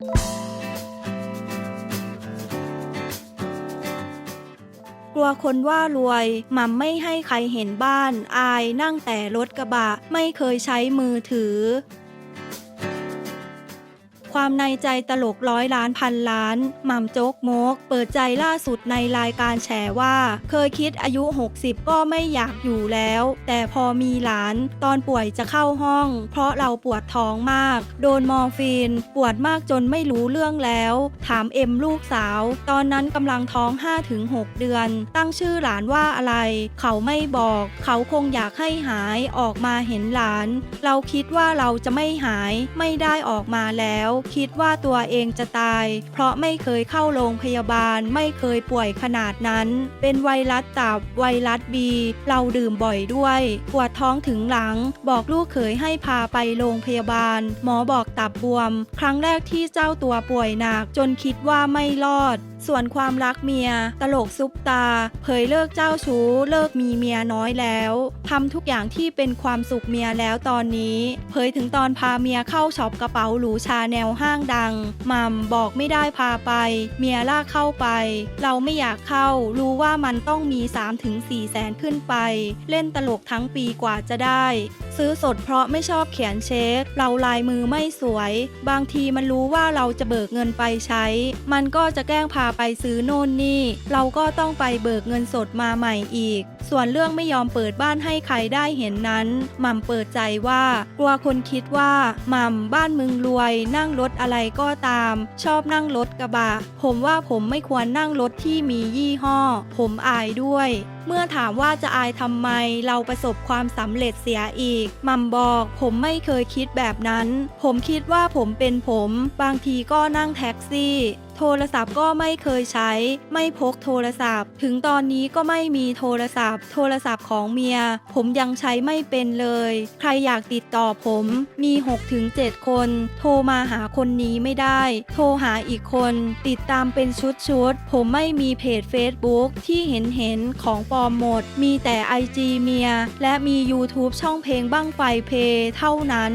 กลัวคนว่ารวยมัมไม่ให้ใครเห็นบ้าน อายนั่งแต่รถกระบะ ไม่เคยใช้มือถือ ความในใจตลกร้อยล้านพันล้านหม่ำโจ๊กโมก เปิดใจล่าสุดในรายการแฉว่า เคยคิดอายุ 60 ก็ไม่อยากอยู่แล้ว แต่พอมีหลานตอนป่วยจะเข้าห้อง เพราะเราปวดท้องมาก โดนมอร์ฟีน ปวดมากจนไม่รู้เรื่องแล้ว ถามเอ็มลูกสาว ตอนนั้นกำลังท้อง 5-6 เดือน ตั้งชื่อหลานว่าอะไร เขาไม่บอก เขาคงอยากให้หายออกมาเห็นหลาน เราคิดว่าเราจะไม่หายไม่ได้ออกมาแล้วคิดว่าตัวเองจะตาย เพราะไม่เคยเข้าโรงพยาบาลไม่เคยป่วยขนาดนั้น เป็นไวรัสตับไวรัสบี เราดื่มบ่อยด้วยปวดท้องถึงหลัง บอกลูกเขยให้พาไปโรงพยาบาล หมอบอกตับบวม ครั้งแรกที่เจ้าตัวป่วยหนักจนคิดว่าไม่รอดส่วนความรักเมีย ตลกซุปตา เผยเลิกเจ้าชู้ เลิกมีเมียน้อยแล้วทำทุกอย่างที่เป็นความสุขเมียแล้วตอนนี้ เผยถึงตอนพาเมียเข้าช็อปกระเป๋าหรูชาแนลห้างดังมัมบอกไม่ได้พาไป เมียลากเข้าไป เราไม่อยากเข้า รู้ว่ามันต้องมี 3-4 แสนขึ้นไป เล่นตลกทั้งปีกว่าจะได้ ซื้อสดเพราะไม่ชอบเขียนเช็ค เราลายมือไม่สวย บางทีมันรู้ว่าเราจะเบิกเงินไปใช้ มันก็จะแกล้งพาไปซื้อโน่นนี่ เราก็ต้องไปเบิกเงินสดมาใหม่อีก ส่วนเรื่องไม่ยอมเปิดบ้านให้ใครได้เห็นนั้นหม่ำเปิดใจว่ากลัวคนคิดว่าหม่ำบ้านมึงรวย นั่งรถอะไรก็ตาม ชอบนั่งรถกระบะ ผมว่าผมไม่ควรนั่งรถที่มียี่ห้อ ผมอายด้วยเมื่อถามว่าจะอายทำไมเราประสบความสำเร็จเสียอีก มัมบอกผมไม่เคยคิดแบบนั้น ผมคิดว่าผมเป็นผม บางทีก็นั่งแท็กซี่ โทรศัพท์ก็ไม่เคยใช้ ไม่พกโทรศัพท์ ถึงตอนนี้ก็ไม่มีโทรศัพท์ โทรศัพท์ของเมีย ผมยังใช้ไม่เป็นเลย ใครอยากติดต่อผมมี 6-7 คน โทรมาหาคนนี้ไม่ได้ โทรหาอีกคน ติดตามเป็นชุดๆผมไม่มีเพจ Facebook ที่เห็นเห็นของปลอมหมด มีแต่ IG เมีย และมี YouTube ช่องเพลงบ้างไฟเพเท่านั้น